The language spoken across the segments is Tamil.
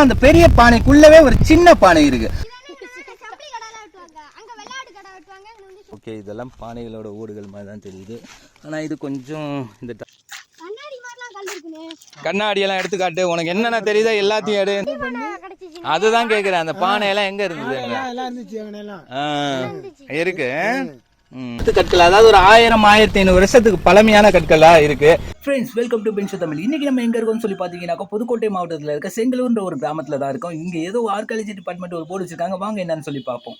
அந்த பெரிய பானைக்குள்ளவே ஒரு சின்ன பானை இருக்கு. ஓகே இதெல்லாம் பானைகளோட ஓடுகள் மாதிரி தான் தெரியுது. ஆனால் இது கொஞ்சம் இந்த கண்ணாடி கண்ணாடியெல்லாம் எடுத்து காட்டு உனக்கு என்னென்ன தெரியுதோ எல்லாத்தையும் எடு. அதுதான் கேட்குறேன் அந்த எங்கே இருந்தது? எல்லாம் இருந்துச்சு அங்கனெல்லாம் ஆ, இருக்கு. கற்கள் அதாவது ஒரு ஆயிரம் ஆயிரத்தி ஐநூறு வருஷத்துக்கு பழமையான கற்களா இருக்கு. ஃப்ரெண்ட்ஸ் வெல்கம் டு பென்ஷோ தமிழ் இன்னைக்கு நம்ம எங்க இருக்கோம்னு சொல்லி பாத்தீங்கன்னாக்கா புதுக்கோட்டை மாவட்டத்தில் இருக்க செங்கலூர்ன்ற ஒரு கிராமத்துல தான் இருக்கோம். இங்க ஏதோ ஆர்காலஜி டிபார்ட்மெண்ட் ஒரு போர்டு வச்சிருக்காங்க. வாங்க என்னன்னு சொல்லி பார்ப்போம்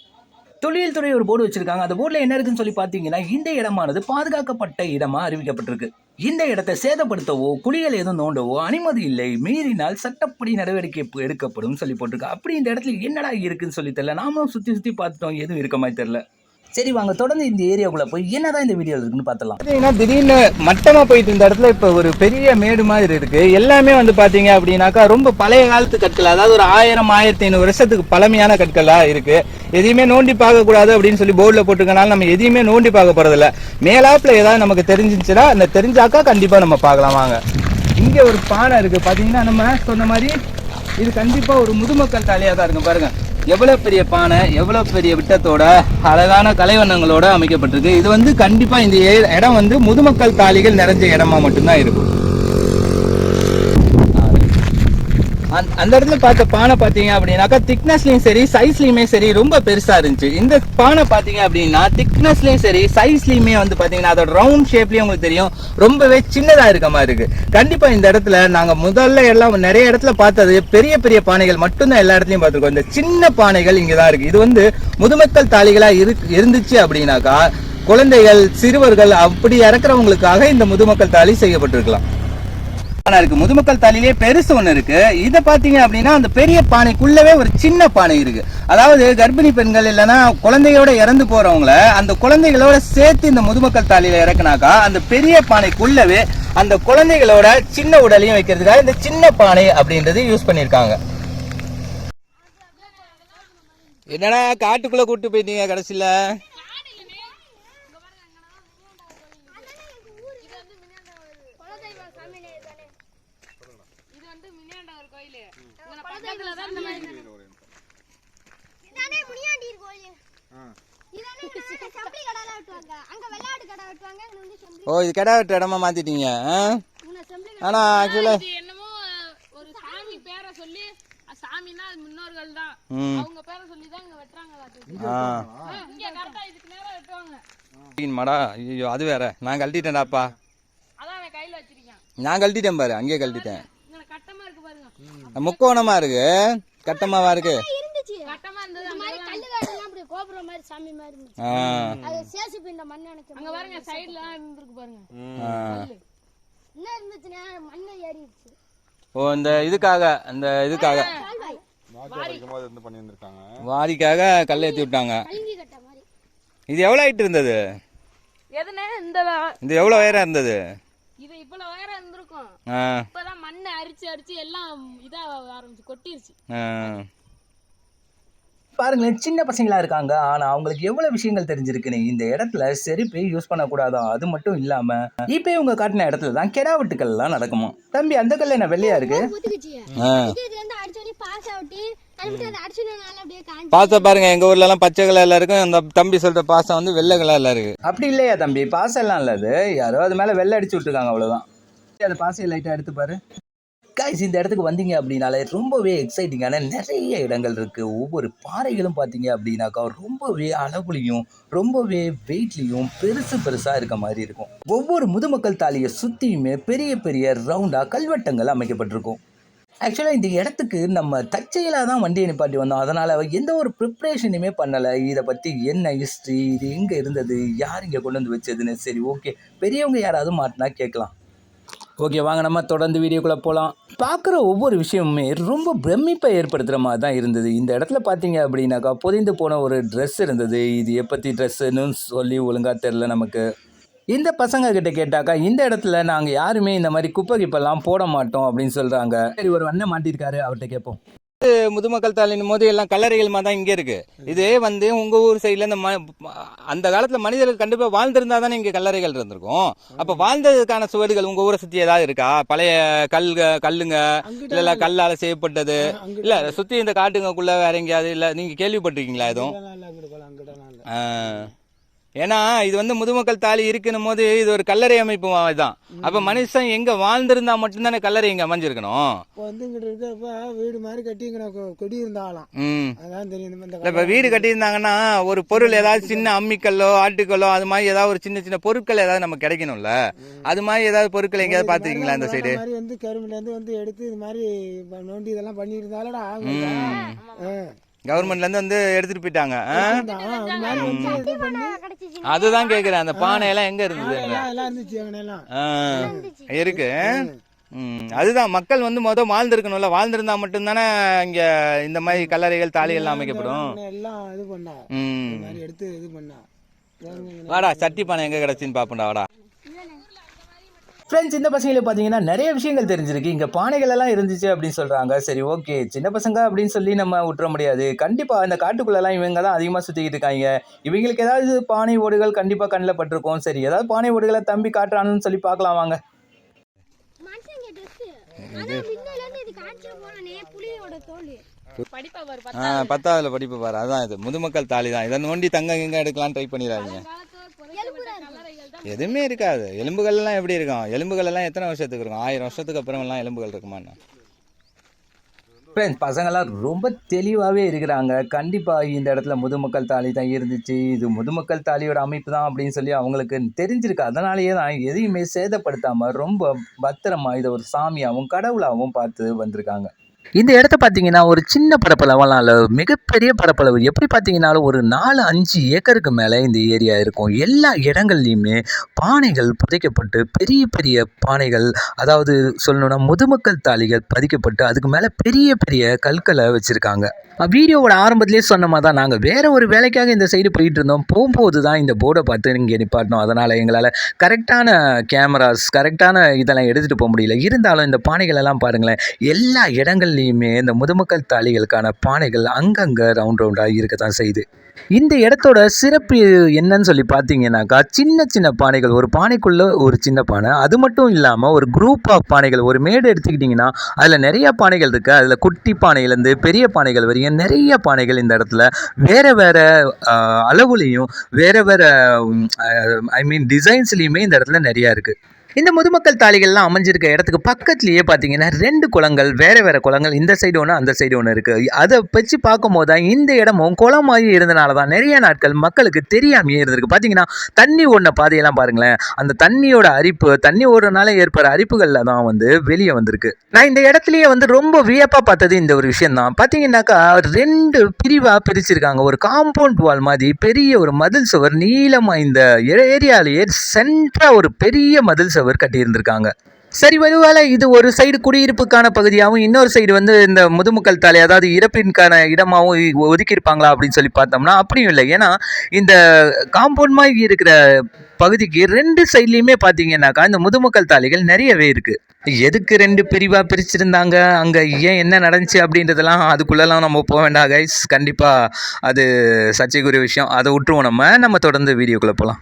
தொழில் துறை ஒரு போர்டு வச்சிருக்காங்க. அந்த போர்டில் என்ன இருக்குன்னு சொல்லி பார்த்தீங்கன்னா இந்த இடமானது பாதுகாக்கப்பட்ட இடமா அறிவிக்கப்பட்டிருக்கு. இந்த இடத்தை சேதப்படுத்தவோ குழிகள் எதுவும் நோண்டவோ அனுமதி இல்லை. மீறினால் சட்டப்படி நடவடிக்கை எடுக்கப்படும் சொல்லி போட்டிருக்கு. அப்படி இந்த இடத்துல என்னடா இருக்குன்னு சொல்லி தெரியல. நாமும் சுற்றி சுற்றி பார்த்துட்டோம். எதுவும் இருக்க மாதிரி தெரியல. சரி வாங்க தொடர்ந்து இந்த ஏரியாக்குள்ள போய் என்னதான் இந்த வீடியோ இருக்குன்னு பார்த்தலாம் பார்த்தீங்கன்னா திடீர்னு மட்டமா போயிட்டு இந்த இடத்துல இப்போ ஒரு பெரிய மேடு மாதிரி இருக்கு. எல்லாமே வந்து பாத்தீங்க அப்படின்னாக்கா ரொம்ப பழைய காலத்து கற்கள். அதாவது ஒரு ஆயிரம் ஆயிரத்தி ஐநூறு வருஷத்துக்கு பழமையான கற்களா இருக்கு. எதையுமே நோண்டி பார்க்க கூடாது அப்படின்னு சொல்லி போர்டில் போட்டிருக்கனால நம்ம எதையுமே நோண்டி பார்க்க போகிறதில்ல மேலாப்பில் ஏதாவது நமக்கு தெரிஞ்சிச்சுன்னா அந்த தெரிஞ்சாக்கா கண்டிப்பா நம்ம பார்க்கலாம் வாங்க. இங்க ஒரு பானை இருக்கு. பாத்தீங்கன்னா நம்ம சொன்ன மாதிரி இது கண்டிப்பா ஒரு முதுமக்கள் தாலியா தான் இருக்கும் பாருங்க. எவ்வளோ பெரிய பானை எவ்வளோ பெரிய விட்டத்தோட அழகான கலைவண்ணங்களோட அமைக்கப்பட்டிருக்கு. இது வந்து கண்டிப்பாக இந்த இடம் வந்து முதுமக்கள் தாலிகள் நிறைஞ்ச இடமா மட்டும்தான் இருக்கும். அந்த- அந்த இடத்துல பார்த்த பானை பார்த்தீங்க அப்படின்னாக்கா திக்னஸ்லையும் சரி சைஸ்லையுமே சரி ரொம்ப பெருசா இருந்துச்சு. இந்த பானை பார்த்தீங்க அப்படின்னா திக்னஸ்லையும் சரி சைஸ்லையுமே வந்து பார்த்தீங்கன்னா அதோட ரவுண்ட் ஷேப்லேயும் உங்களுக்கு தெரியும். ரொம்பவே சின்னதாக இருக்க மாதிரி இருக்கு. கண்டிப்பாக இந்த இடத்துல நாங்கள் முதல்ல எல்லாம் நிறைய இடத்துல பார்த்தது பெரிய பெரிய பானைகள் மட்டும்தான் எல்லா இடத்துலையும் பார்த்துருக்கோம். இந்த சின்ன பானைகள் இங்கே தான் இருக்கு. இது வந்து முதுமக்கள் தாளிகளாக இரு இருந்துச்சு அப்படின்னாக்கா குழந்தைகள் சிறுவர்கள் அப்படி இறக்குறவங்களுக்காக இந்த முதுமக்கள் தாலி செய்யப்பட்டிருக்கலாம். இருக்கு. முதுமக்கள் தாலிலே பெருசு ஒன்று இருக்கு. இதை பார்த்தீங்க அப்படின்னா அந்த பெரிய பானைக்குள்ளவே ஒரு சின்ன பானை இருக்கு. அதாவது கர்ப்பிணி பெண்கள் இல்லைன்னா குழந்தையோட இறந்து போறவங்கள அந்த குழந்தைகளோட சேர்த்து இந்த முதுமக்கள் தாலியில இறக்குனாக்கா அந்த பெரிய பானைக்குள்ளவே அந்த குழந்தைகளோட சின்ன உடலையும் வைக்கிறதுக்காக இந்த சின்ன பானை அப்படின்றது யூஸ் பண்ணியிருக்காங்க. என்னடா காட்டுக்குள்ள கூப்பிட்டு போயிட்டீங்க கடைசியில? இது வந்து மினியாண்டவர் கோயில் இங்க பக்கத்துல தான் இந்த மாதிரி இதானே முனியாண்டீர் கோயில் இதானே சப்பளி கடைலாம் வெட்டுவாங்க அங்க வெள்ளாடு கடை வெட்டுவாங்க இங்க வந்து செம்பளி ஓ இது கடை வெட்ட இடமா மாத்திட்டீங்க ஆனா ஆக்சுவலா என்னமோ ஒரு சாமி பேரை சொல்லி அ, சாமின்னா அது முன்னோர்கள் தான். அவங்க பேரை சொல்லி தான் இங்க வெட்டுறாங்க இங்க கரெக்டா இதுக்கு நேரா வெட்டுவாங்க. மாடா ஐயோ அது வேற. நான் கழட்டிட்டேன்டாப்பா அதான் அவன் கையில வச்சிருக்கான் நான் கழட்டிட்டேன் பாரு அங்கேயே கழட்டிட்டேன். இங்க கட்டமா இருக்கு பாருங்க. முக்கோணமா இருக்கு கட்டமாவா இருக்கு. ஓ இந்த இதுக்காக இந்த இதுக்காக. வாரிக்காக கல் ஏற்றி விட்டாங்க. கழுங்கி கட்ட மாதிரி. இது எவ்வளோ ஹைட் இருந்தது? இது எவ்வளோ உயரம் இருந்தது இது இவ்வளவு உயரம் இருந்திருக்கும் ஆ இப்பதான் மண்ணை அரிச்சு அரிச்சு எல்லாம் இதா ஆரம்பிச்சு கொட்டிருச்சு. பாருங்களேன் சின்ன பசங்களா இருக்காங்க. ஆனா அவங்களுக்கு எவ்வளவு விஷயங்கள் தெரிஞ்சிருக்குன்னு இந்த இடத்துல செருப்பே யூஸ் பண்ணக்கூடாதான் அது மட்டும் இல்லாம இப்போ இவங்க காட்டின இடத்துல தான் கெடா வெட்டுக்கள்லாம் நடக்குமா? தம்பி அந்த கல்ல என்ன வெள்ளையா இருக்கு? பாச பாருங்க எங்க ஊர்ல எல்லாம் பச்சை கலர்ல இருக்கும். அந்த தம்பி சொல்ற பாசம் வந்து வெள்ளை கலர்ல இருக்கு. அப்படி இல்லையா தம்பி? பாசெல்லாம் இல்ல அது. யாரோ அது மேல வெள்ளை அடிச்சு விட்டுருக்காங்க அவ்வளவுதான். அது பாசை லைட்டா எடுத்து பாரு. கைஸ் இந்த இடத்துக்கு வந்தீங்க அப்படின்னாலே ரொம்பவே எக்ஸைட்டிங்கான நிறைய இடங்கள் இருக்குது ஒவ்வொரு பாறைகளும் பார்த்தீங்க அப்படின்னாக்கா ரொம்பவே அளவுலையும் ரொம்பவே வெயிட்லையும் பெருசு பெருசாக இருக்க மாதிரி இருக்கும். ஒவ்வொரு முதுமக்கள் தாலியை சுற்றியுமே பெரிய பெரிய ரவுண்டாக கல்வெட்டங்கள் அமைக்கப்பட்டிருக்கும். ஆக்சுவலாக இந்த இடத்துக்கு நம்ம தற்செயலாக தான் வண்டியை நிப்பாட்டி வந்தோம். அதனால் எந்த ஒரு ப்ரிப்ரேஷனுமே பண்ணலை. இதை பற்றி என்ன ஹிஸ்ட்ரி இது எங்கே இருந்தது யார் இங்கே கொண்டு வந்து வச்சதுன்னு சரி ஓகே பெரியவங்க யாராவது மாட்டினா கேட்கலாம். ஓகே வாங்க நம்ம தொடர்ந்து வீடியோக்குள்ளே போகலாம் பார்க்குற ஒவ்வொரு விஷயமுமே ரொம்ப பிரமிப்பை ஏற்படுத்துகிற மாதிரி தான் இருந்தது. இந்த இடத்துல பார்த்தீங்க அப்படின்னாக்கா புதைந்து போன ஒரு ட்ரெஸ் இருந்தது. இது எப்பத்தி ட்ரெஸ்ஸுன்னு சொல்லி ஒழுங்காக தெரில நமக்கு. இந்த பசங்க கிட்ட கேட்டாக்கா இந்த இடத்துல நாங்கள் யாருமே இந்த மாதிரி குப்பை கிப்பெல்லாம் போட மாட்டோம் அப்படின்னு சொல்கிறாங்க சரி ஒரு அண்ணன் மாட்டியிருக்காரு அவர்கிட்ட கேட்போம். முதுமக்கள் தாளின் போது எல்லாம் கல்லறைகள் மாதிரி தான் இங்கே இருக்கு. இதே வந்து உங்க ஊர் சைடில் இந்த அந்த காலத்துல மனிதர்கள் கண்டிப்பா வாழ்ந்திருந்தா தானே இங்க கல்லறைகள் இருந்திருக்கும். அப்ப வாழ்ந்ததுக்கான சுவடுகள் உங்க ஊரை சுத்தி ஏதாவது இருக்கா? பழைய கல் கல்லுங்க இல்ல கல்லால செய்யப்பட்டது. இல்ல சுத்தி இந்த காட்டுங்கக்குள்ள வேற எங்கேயாவது இல்ல நீங்க கேள்விப்பட்டிருக்கீங்களா எதுவும். ஏன்னா இது வந்து முதுமக்கள் தாலி இருக்குன்னும் போது இது ஒரு கல்லறை அமைப்பு தான் அப்ப மனுஷன் எங்க வாழ்ந்திருந்தா மட்டும்தானே கல்லறை இங்க அமைஞ்சிருக்கணும்? வந்து இங்கிட்ட இருக்கப்ப வீடு மாதிரி கட்டி கொடி இருந்தாலாம் அதான் தெரியும். இப்ப வீடு கட்டியிருந்தாங்கன்னா ஒரு பொருள் ஏதாவது சின்ன அம்மிக்கல்லோ ஆட்டுக்கல்லோ அது மாதிரி ஏதாவது ஒரு சின்ன சின்ன பொருட்கள் ஏதாவது நமக்கு கிடைக்கணும்ல? அது மாதிரி ஏதாவது பொருட்கள் எங்கேயாவது பாத்துருக்கீங்களா இந்த சைடு மாதிரி வந்து கரும்புலேருந்து வந்து எடுத்து இது மாதிரி நோண்டி இதெல்லாம் பண்ணியிருந்தாலடா ஆகும் ஆ. கவர்மெண்ட்ல இருந்து வந்து எடுத்துட்டு போயிட்டாங்க. அதுதான் கேக்குறேன் அந்த பானை எல்லாம் எங்க இருந்தது இருக்கு. அதுதான் மக்கள் வந்து முத வாழ்ந்திருக்கணும்ல. வாழ்ந்திருந்தா மட்டும்தானே இங்க இந்த மாதிரி கல்லறைகள் தாலிகள் எல்லாம் அமைக்கப்படும். எல்லாம் இது பண்ணா. ம். இது மாதிரி எடுத்து இது பண்ணா. பாருங்க இங்க வாடா சட்டி பானை எங்க கிடைச்சுன்னு பாப்போம்டா வாடா. ஃப்ரெண்ட்ஸ் இந்த பசங்களை பார்த்தீங்கன்னா நிறைய விஷயங்கள் தெரிஞ்சிருக்கு. இங்கே பானைகள் எல்லாம் இருந்துச்சு அப்படின்னு சொல்கிறாங்க சரி ஓகே. சின்ன பசங்க அப்படின்னு சொல்லி நம்ம விட்டுற முடியாது. கண்டிப்பாக இந்த காட்டுக்குள்ளெல்லாம் இவங்க தான் அதிகமாக சுற்றிக்கிட்டு இருக்காங்க. இவங்களுக்கு ஏதாவது பானை ஓடுகள் கண்டிப்பாக கண்ணில் பட்டிருக்கும். சரி ஏதாவது பானை ஓடுகளை தம்பி காட்டுறான்னு சொல்லி பார்க்கலாம் வாங்க. தோல் படிப்பா பாரு படிப்பு அதான் இது. முதுமக்கள் தாலி தான். இதை நோண்டி தங்க எங்க எடுக்கலாம் ட்ரை பண்ணிடாதீங்க காலத்தோர் புதைக்கப்பட்ட கல்லறைகள் தான் எதுவுமே இருக்காது. எலும்புகள்லாம் எப்படி இருக்கும்? எலும்புகள் எல்லாம் எத்தனை வருஷத்துக்கு இருக்கும்? ஆயிரம் வருஷத்துக்கு அப்புறமெல்லாம் எலும்புகள் இருக்குமா ஃப்ரெண்ட்ஸ் பசங்கள்லாம் ரொம்ப தெளிவாகவே இருக்கிறாங்க. கண்டிப்பாக இந்த இடத்துல முதுமக்கள் தாலி தான் இருந்துச்சு. இது முதுமக்கள் தாலியோட அமைப்பு தான் அப்படின்னு சொல்லி அவங்களுக்கு தெரிஞ்சிருக்கு. அதனாலேயே தான் எதையுமே சேதப்படுத்தாமல் ரொம்ப பத்திரமா இதை ஒரு சாமியாகவும் கடவுளாகவும் பார்த்து வந்திருக்காங்க. இந்த இடத்த பார்த்தீங்கன்னா ஒரு சின்ன பரப்பளவெல்லாம் இல்லை மிகப்பெரிய பரப்பளவு. எப்படி பார்த்தீங்கன்னாலும் ஒரு நாலு அஞ்சு ஏக்கருக்கு மேலே இந்த ஏரியா இருக்கும். எல்லா இடங்கள்லையுமே பானைகள் புதைக்கப்பட்டு பெரிய பெரிய பானைகள் அதாவது சொல்லணும்னா முதுமக்கள் தாலிகள் பதிக்கப்பட்டு அதுக்கு மேலே பெரிய பெரிய கற்களை வச்சுருக்காங்க. வீடியோவோட ஆரம்பத்திலே சொன்ன மாதிரி தான் நாங்கள் வேறு ஒரு வேலைக்காக இந்த சைடு போயிட்டு இருந்தோம். போகும்போது தான் இந்த போர்டை பார்த்து இங்கே நிப்பாட்டினோம். அதனால் எங்களால் கரெக்டான கேமராஸ் கரெக்டான இதெல்லாம் எடுத்துகிட்டு போக முடியல. இருந்தாலும் இந்த பானைகள் எல்லாம் பாருங்களேன் எல்லா இடங்கள்லையுமே இந்த முதுமக்கள் தாலிகளுக்கான பானைகள் அங்கங்கே ரவுண்ட் ரவுண்டாக இருக்க தான் செய்யுது. இந்த இடத்தோட சிறப்பு என்னன்னு சொல்லி பார்த்தீங்கன்னாக்கா சின்ன சின்ன பானைகள் ஒரு பானைக்குள்ளே ஒரு சின்ன பானை அது மட்டும் இல்லாமல் ஒரு குரூப் ஆஃப் பானைகள் ஒரு மேடு எடுத்துக்கிட்டிங்கன்னா அதில் நிறைய பானைகள் இருக்குது அதில் குட்டி பானையிலேருந்து பெரிய பானைகள் வரையும் நிறைய பானைகள் இந்த இடத்துல. வேறு வேறு அளவுலேயும் வேறு வேறு ஐ மீன் டிசைன்ஸ்லேயுமே இந்த இடத்துல நிறையா இருக்குது இந்த முதுமக்கள் தாலிகள்லாம் அமைஞ்சிருக்க இடத்துக்கு பக்கத்துலேயே பார்த்தீங்கன்னா ரெண்டு குளங்கள் வேறு வேறு குளங்கள். இந்த சைடு ஒன்று அந்த சைடு ஒன்று இருக்குது அதை வச்சு பார்க்கும்போது தான் இந்த இடமும் குளம் இருந்தனால தான் நிறைய நாட்கள் மக்களுக்கு தெரியாமையே இருந்திருக்கு. பார்த்தீங்கன்னா தண்ணி ஓடின பாதையெல்லாம் பாருங்களேன். அந்த தண்ணியோட அரிப்பு தண்ணி ஓடுறதுனால ஏற்படுற அரிப்புகளில் தான் வந்து வெளியே வந்திருக்கு. நான் இந்த இடத்துலயே வந்து ரொம்ப வியப்பாக பார்த்தது இந்த ஒரு விஷயம் தான். பார்த்தீங்கன்னாக்கா ரெண்டு பிரிவாக பிரிச்சிருக்காங்க. ஒரு காம்பவுண்ட் வால் மாதிரி பெரிய ஒரு மதில் சுவர் நீளமாக இந்த ஏரியாலேயே சென்ட்ராக ஒரு பெரிய மதில் சுவர் கட்டியிருந்திருக்காங்க. சரி ஒருவேளை இது ஒரு சைடு குடியிருப்புக்கான பகுதியாகவும் இன்னொரு சைடு வந்து இந்த முதுமக்கள் தலை அதாவது இறப்பின்கான இடமாகவும் ஒதுக்கியிருப்பாங்களா அப்படின்னு சொல்லி பார்த்தோம்னா அப்படியும் இல்லை. ஏன்னா இந்த காம்பவுண்ட் மாதிரி இருக்கிற பகுதிக்கு ரெண்டு சைட்லேயுமே பார்த்தீங்கன்னாக்கா இந்த முதுமக்கள் தாலிகள் நிறையவே இருக்குது எதுக்கு ரெண்டு பிரிவாக பிரிச்சிருந்தாங்க? அங்கே ஏன் என்ன நடந்துச்சு அப்படின்றதெல்லாம் அதுக்குள்ளெல்லாம் நம்ம போக வேண்டாம் கைஸ் கண்டிப்பாக அது சர்ச்சைக்குரிய விஷயம். அதை விட்டுருவோம் நம்ம. நம்ம தொடர்ந்து வீடியோக்குள்ளே போகலாம்.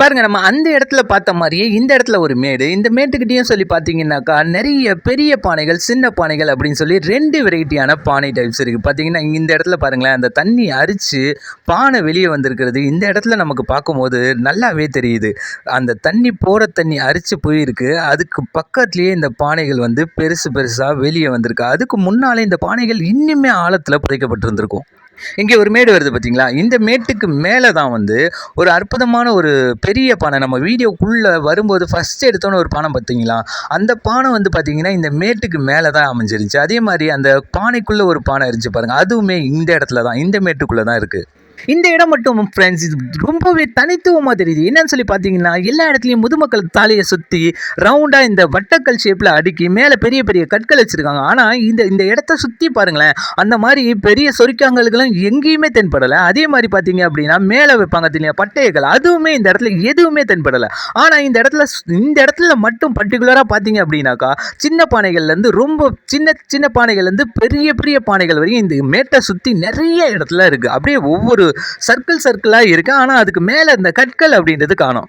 பாருங்க நம்ம அந்த இடத்துல பார்த்த மாதிரியே இந்த இடத்துல ஒரு மேடு இந்த மேட்டுக்கிட்டேயும் சொல்லி பார்த்தீங்கன்னாக்கா நிறைய பெரிய பானைகள் சின்ன பானைகள் அப்படின்னு சொல்லி ரெண்டு வெரைட்டியான பானை டைப்ஸ் இருக்குது பார்த்தீங்கன்னா இந்த இடத்துல பாருங்களேன் அந்த தண்ணி அரிச்சு பானை வெளியே வந்திருக்கிறது இந்த இடத்துல நமக்கு பார்க்கும்போது நல்லாவே தெரியுது. அந்த தண்ணி போகிற தண்ணி அரிச்சு போயிருக்கு. அதுக்கு பக்கத்துலேயே இந்த பானைகள் வந்து பெருசு பெருசாக வெளியே வந்திருக்கு. அதுக்கு முன்னாலே இந்த பானைகள் இன்னுமே ஆழத்தில் புதைக்கப்பட்டிருந்திருக்கும். இங்கே ஒரு மேடு வருது பார்த்தீங்களா? இந்த மேட்டுக்கு மேலே தான் வந்து ஒரு அற்புதமான ஒரு பெரிய பானை. நம்ம வீடியோக்குள்ளே வரும்போது ஃபஸ்ட் எடுத்தோன்னு ஒரு பானை பார்த்தீங்களா? அந்த பானை வந்து பார்த்தீங்கன்னா இந்த மேட்டுக்கு மேலே தான் அமைஞ்சிருந்துச்சு. அதே மாதிரி அந்த பானைக்குள்ளே ஒரு பானை இருந்துச்சு பாருங்கள் அதுவுமே இந்த இடத்துல தான் இந்த மேட்டுக்குள்ளே தான் இருக்குது இந்த இடம் மட்டும் ஃப்ரெண்ட்ஸ் இது ரொம்பவே தனித்துவமாக தெரியுது. என்னன்னு சொல்லி பார்த்தீங்கன்னா எல்லா இடத்துலையும் முதுமக்கள் தாலியை சுற்றி ரவுண்டாக இந்த வட்டக்கல் ஷேப்பில் அடுக்கி மேலே பெரிய பெரிய கற்கள் வச்சுருக்காங்க. ஆனால் இந்த இந்த இடத்த சுற்றி பாருங்களேன் அந்த மாதிரி பெரிய சொரிக்காங்கல்களும் எங்கேயுமே தென்படலை. அதே மாதிரி பார்த்தீங்க அப்படின்னா மேலே வைப்பாங்க தெரியும் பட்டையங்கள் அதுவுமே இந்த இடத்துல எதுவுமே தென்படலை. ஆனால் இந்த இடத்துல இந்த இடத்துல மட்டும் பர்டிகுலராக பார்த்தீங்க அப்படின்னாக்கா சின்ன பானைகள்லேருந்து ரொம்ப சின்ன சின்ன பானைகள்லேருந்து பெரிய பெரிய பானைகள் வரையும் இந்த மேட்டை சுற்றி நிறைய இடத்துல இருக்குது அப்படியே ஒவ்வொரு சர்க்கிள் சர்க்கிளாக இருக்குது ஆனால் அதுக்கு மேலே இந்த கற்கள் அப்படின்றது காணும்.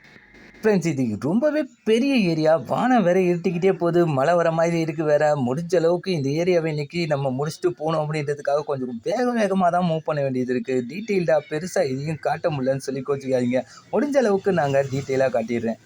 ஃப்ரெண்ட்ஸ் இது ரொம்பவே பெரிய ஏரியா. வானம் வேற இருட்டிக்கிட்டே போகுது. மழை வர மாதிரி இருக்குது வேற. முடிஞ்ச அளவுக்கு இந்த ஏரியாவை இன்னைக்கு நம்ம முடிச்சுட்டு போகணும் அப்படின்றதுக்காக கொஞ்சம் வேக வேகமாக தான் மூவ் பண்ண வேண்டியது இருக்குது டீட்டெயில்டாக பெருசாக இதையும் காட்ட முடியலன்னு சொல்லி கோச்சிக்காதீங்க. முடிஞ்ச அளவுக்கு நாங்கள் டீட்டெயிலாக காட்டிடுறேன்.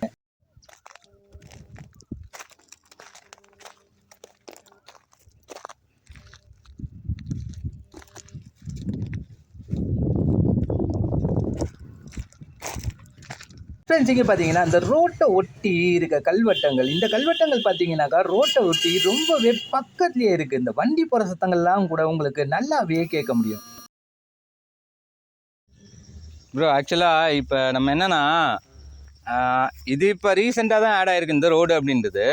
ஃப்ரெண்ட்ஸ் இங்கே பார்த்தீங்கன்னா இந்த ரோட்டை ஒட்டி இருக்க கல்வெட்டங்கள் இந்த கல்வெட்டங்கள் பார்த்தீங்கன்னாக்கா ரோட்டை ஒட்டி ரொம்பவே பக்கத்துலேயே இருக்குது இந்த வண்டி போகிற சத்தங்கள்லாம் கூட உங்களுக்கு நல்லாவே கேட்க முடியும். ப்ரோ ஆக்சுவலாக இப்போ நம்ம என்னன்னா இது இப்போ ரீசெண்டாக தான் ஆட் ஆகிருக்கு இந்த ரோடு அப்படின்றது.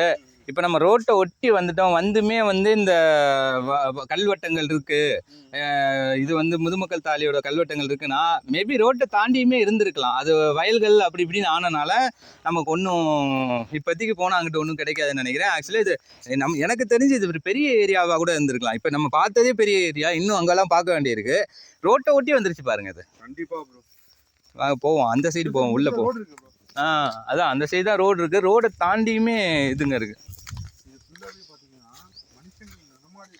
இப்போ நம்ம ரோட்டை ஒட்டி வந்துட்டோம். வந்துமே வந்து இந்த கல்வெட்டங்கள் இருக்கு. ஆஹ், இது வந்து முதுமக்கள் தாலியோட கல்வெட்டங்கள் இருக்குன்னா மேபி ரோட்டை தாண்டியுமே இருந்திருக்கலாம். அது வயல்கள் அப்படி இப்படின்னு ஆனனால நமக்கு ஒன்றும் இப்போதைக்கு போனால் அங்கிட்ட ஒன்றும் கிடைக்காதுன்னு நினைக்கிறேன். ஆக்சுவலி இது நம் எனக்கு தெரிஞ்சு இது ஒரு பெரிய ஏரியாவாக கூட இருந்திருக்கலாம். இப்போ நம்ம பார்த்ததே பெரிய ஏரியா. இன்னும் அங்கெல்லாம் பார்க்க வேண்டியிருக்கு. ரோட்டை ஒட்டி வந்துருச்சு பாருங்க இது. கண்டிப்பா ப்ரோ வாங்க போவோம். அந்த சைடு போவோம். உள்ள போவோம். ஆ அதான். அந்த சைடு தான் ரோடு இருக்கு. ரோடை தாண்டியுமே இதுங்க இருக்கு இது ஃபுல்லாவே பாத்தீங்கன்னா மனுஷங்க நடமாடி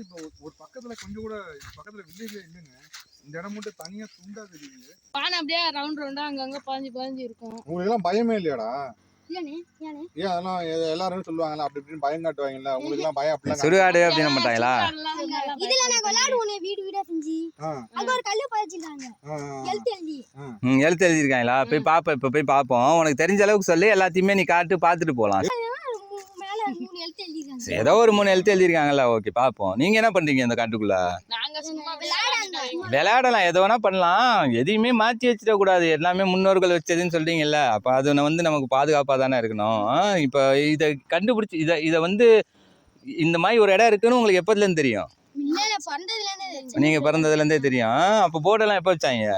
இடத்துல இப்போ ஒரு- பக்கத்துல கொஞ்சம் கூட பக்கத்துல வில்லேஜ்ல இல்லைங்க. இந்த இடம் மட்டும் தனியா துண்டா தெரியுது. பானை அப்படியே ரவுண்ட் ரவுண்டா அங்கங்க பாஞ்சு பாஞ்சு இருக்கும். உங்களுக்கு எல்லாம் பயமே இல்லையாடா? ஏனே அதெல்லாம் எல்லாரும் சொல்லுவாங்கல்ல அப்படி இப்படின்னு பயம் காட்டுவாங்கல்ல. உங்களுக்கு எல்லாம் பயம் அப்படிலாம் சுடுகாடு அப்படின்னு மாட்டாங்களா? இதுல நாங்க விளையாடுவோனே வீடு வீடா செஞ்சு. ஆ, அங்க ஒரு கல்லு பதிச்சிருக்காங்க ஆ, ஆ. எழுத்து எழுதி. ம் எழுத்து எழுதிருக்காங்களா போய் பார்ப்போம் இப்போ போய் பார்ப்போம் உனக்கு தெரிஞ்ச அளவுக்கு சொல்லி எல்லாத்தையுமே நீ காட்டு பார்த்துட்டு போகலாம் மூ- மேல மூணு எழுத்து எழுதிருக்காங்க ஏதோ ஒரு மூணு எழுத்து எழுதிருக்காங்கல்ல ஓகே பார்ப்போம். நீங்க என்ன பண்றீங்க இந்த காட்டுக்குள்ள. விளையாடலாம் எது வேணா பண்ணலாம். எதையுமே மாற்றி வச்சிடக்கூடாது. எல்லாமே முன்னோர்கள் வச்சதுன்னு சொல்றீங்கல்ல அப்போ அது வந்து நமக்கு பாதுகாப்பாக தானே இருக்கணும் இப்போ இதை கண்டுபிடிச்சி இதை இதை வந்து இந்த மாதிரி ஒரு இடம் இருக்குன்னு உங்களுக்கு எப்போதுலேருந்து தெரியும்? இல்ல இல்ல பிறந்ததுல இருந்தே தெரியும். நீங்கள் பிறந்ததுலேருந்தே தெரியும். அப்போ போர்டெல்லாம் எப்போ வச்சாங்க?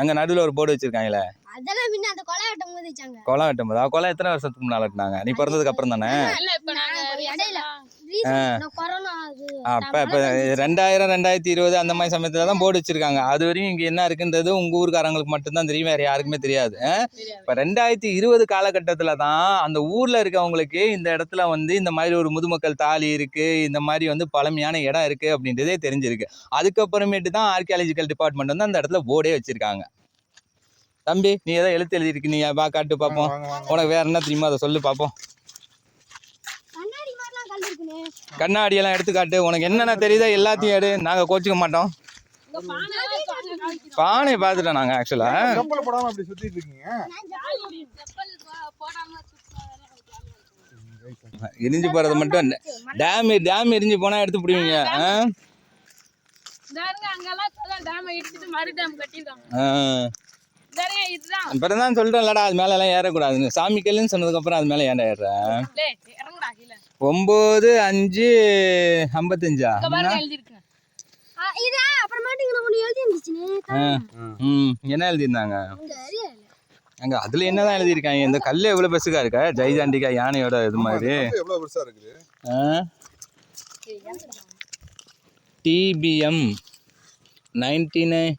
அங்கே நடுவில் ஒரு போர்டு வச்சிருக்காங்களே. அதெல்லாம் முன்ன அந்த கொலை வெட்டும் போது குளம் வெட்டும் போது? குளம் எத்தனை வருஷத்துக்கு முன்னால் வெட்டினாங்க நீ பிறந்ததுக்கு அப்புறம் தானே இல்ல இப்ப நாங்க நான் இடையில recent-ஆ ரீசன் நான் கொரோனா அது அப்போ இப்போ ரெண்டாயிரம் ரெண்டாயிரத்தி இருபது அந்த மாதிரி சமயத்தில் தான் போர்டு வச்சிருக்காங்க. அது வரையும் இங்கே என்ன இருக்குன்றது உங்கள் ஊருக்காரங்களுக்கு மட்டும்தான் தெரியும் வேறு யாருக்குமே தெரியாது. இப்போ ரெண்டாயிரத்தி இருபது காலகட்டத்தில் தான் அந்த ஊரில் இருக்கவங்களுக்கு இந்த இடத்துல வந்து இந்த மாதிரி ஒரு முதுமக்கள் தாலி இருக்குது இந்த மாதிரி வந்து பழமையான இடம் இருக்குது அப்படின்றதே தெரிஞ்சிருக்கு. அதுக்கப்புறமேட்டு தான் ஆர்கியாலஜிக்கல் டிபார்ட்மெண்ட் வந்து அந்த இடத்துல போர்டே வச்சிருக்காங்க. தம்பி நீ ஏதோ எழுத்து எழுதிருக்கு நீ வா காட்டு பார்ப்போம் உனக்கு வேற என்ன தெரியுமா அதை சொல்லு பார்ப்போம் இருக்குனே கண்ணாடியெல்லாம் எடுத்து காட்டு உனக்கு என்னென்ன தெரியுதோ எல்லாத்தையும் எடு. நாங்கள் கோச்சிக்க மாட்டோம். பானை எல்லாம் பார்த்துட்டோம் நாங்கள் ஆக்சுவலாக கப்பல போடாம அப்படி சுத்திட்டு இருக்கீங்க. எரிஞ்சு போகிறது மட்டும் டேம் டேம் எரிஞ்சு போனால் எடுத்து பிடிவீங்க இப்பதான் அப்புறம் சொல்கிறேன்லடா அது மேலே எல்லாம் ஏறக்கூடாதுன்னு. சாமி கல்லுன்னு சொன்னதுக்கப்புறம் அது மேலே இறங்குடா கீழே. ஒம்பது அஞ்சு ஐம்பத்தஞ்சா? என்ன? எழுதியிருந்தாங்க? அங்க அதில் என்ன தான் எழுதியிருக்காங்க? இந்த கல் எவ்வளோ பெருசுக்கா இருக்கா? ஜெய்தாண்டிகா யானையோட இது மாதிரி. எவ்வளவு DPM ninety nine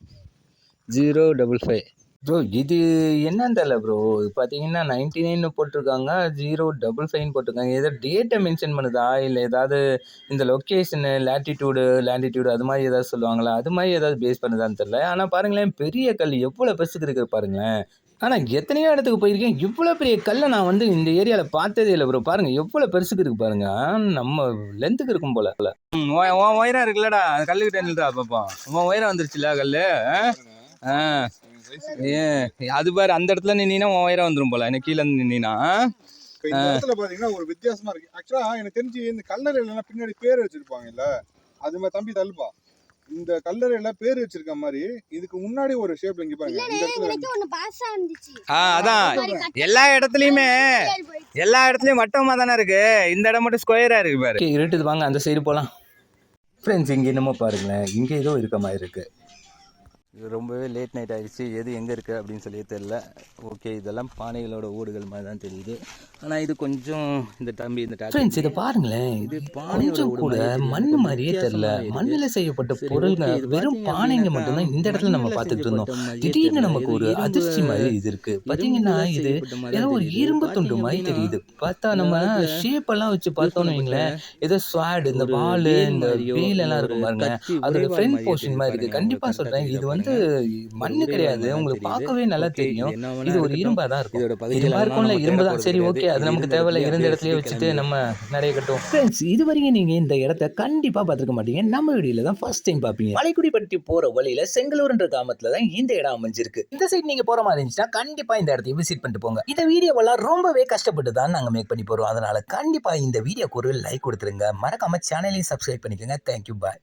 zero double five. Bro இது என்னன்னு தெரில ப்ரோ பார்த்தீங்கன்னா நைன்டி நைன் போட்டிருக்காங்க ஜீரோ டபுள் ஃபைன் போட்டிருக்காங்க. ஏதோ டேட்டை மென்ஷன் பண்ணுதா? இல்லை ஏதாவது இந்த லொக்கேஷனு லேட்டிடியூடு லேண்டிடியூடு அது மாதிரி ஏதாவது சொல்லுவாங்களா? அது மாதிரி ஏதாவது பேஸ் பண்ணுதான்னு தெரில ஆனால் பாருங்களேன் பெரிய கல் எவ்வளோ பெருசுக்கு இருக்குது பாருங்களேன். ஆனால் எத்தனையோ இடத்துக்கு போயிருக்கேன். இவ்வளோ பெரிய கல்லை நான் வந்து இந்த ஏரியாவில் பார்த்ததே இல்லை ப்ரோ பாருங்கள் எவ்வளோ பெருசுக்கு இருக்குது பாருங்கள் நம்ம லென்த்துக்கு இருக்கும் போல. உன் உயரம் இருக்குல்லடா. கல்லுக்கிட்ட நில்றா பாப்போம். உன் உயரம் வந்துருச்சுல கல்லு? ஆ. ஏ அது பாரு அந்த இடத்துல நின்னா உயரம் வந்துரும் போல. எனக்கு கீழே இருந்து நின்னா இப்ப இந்த இடத்துல பாத்தீங்கன்னா ஒரு வித்தியாசமா இருக்கு. ஆக்சுவலா எனக்கு தெரிஞ்சு இந்த கல்லறையில பின்னாடி பேர் வச்சிருப்பாங்கல்ல அது மாதிரி தம்பி தள்ளுப்பா. இந்த கல்லறையில பேர் வச்சிருக்க மாதிரி இதுக்கு முன்னாடி ஒரு ஷேப்ல இங்க பாருங்க. இந்த இடத்துல ஆ அதான். எல்லா இடத்துலயுமே எல்லா இடத்துலயும் வட்டமா தானே இருக்கு. இந்த இடம் மட்டும் ஸ்கொயரா இருக்கு பாரு. இருட்டுது. வாங்க அந்த சைடு போகலாம் ஃப்ரெண்ட்ஸ் இங்கே என்னமோ பாருங்களேன் இங்கே ஏதோ இருக்க மாதிரி இருக்கு. இது ரொம்பவே லேட் நைட் ஆயிடுச்சு. எது எங்கே இருக்குது அப்படின்னு சொல்லி தெரியல. ஓகே இதெல்லாம் பானைகளோட ஓடுகள் மாதிரி தான் தெரியுது. ஆனால் இது கொஞ்சம் இந்த தம்பி இந்த ஃப்ரெண்ட்ஸ் இதை பாருங்களேன். இது பானையோட கூட. மண் மாதிரியே இருக்கு. மண்ணில் செய்யப்பட்ட இது வெறும் பானைங்க மட்டும்தான் இந்த இடத்துல நம்ம பார்த்துட்டு இருந்தோம். திடீர்னு. நமக்கு ஒரு அதிர்ச்சி மாதிரி இது இருக்கு. பாத்தீங்கன்னா இரும்புல இது ஏதோ ஒரு. இரும்பு துண்டு மாதிரி தெரியுது. பார்த்தா நம்ம ஷேப் எல்லாம் வச்சு பார்த்தோம்னு வைங்களேன். ஏதோ ஸ்வாட் இந்த வேல் இந்த வீல் எல்லாம் இருக்கும் பாருங்க. அதோட ஃப்ரண்ட் போர்ஷன் மாதிரி இருக்கு. பாருங்க. கண்டிப்பா உங்களுக்கு சொல்றேன். இது கரெக்டா வந்து மண்ணு கிடையாது. உங்களுக்கு பார்க்கவே நல்லா. தெரியும். இது ஒரு. இரும்பா தான் இருக்கும். மாதிரி இருக்கும்ல இரும்பு தான். சரி ஓகே. அது நமக்கு. தேவையில்ல. இருந்த இடத்துலயே வச்சுட்டு நம்ம நிறைய கட்டும். ஃப்ரெண்ட்ஸ் இது வரைக்கும் நீங்க இந்த இடத்த கண்டிப்பா பார்த்துருக்க மாட்டீங்க. நம்ம வீடியோல தான் ஃபர்ஸ்ட் டைம் பார்ப்பீங்க. மலைக்குடி பட்டி போற வழியில செங்கலூர்ன்ற கிராமத்துல தான் இந்த இடம் அமைஞ்சிருக்கு. இந்த சைடு நீங்க போற மாதிரி இருந்துச்சுன்னா கண்டிப்பா இந்த இடத்தையும் விசிட் பண்ணிட்டு போங்க. இந்த வீடியோவெல்லாம் ரொம்பவே கஷ்டப்பட்டு தான் நாங்க மேக் பண்ணி போறோம். அதனால கண்டிப்பா இந்த வீடியோக்கு ஒரு லைக் கொடுத்துருங்க. மறக்காம சேனலையும் சப்ஸ்கிரைப் பண்ணிக்கோங்க. Thank you bye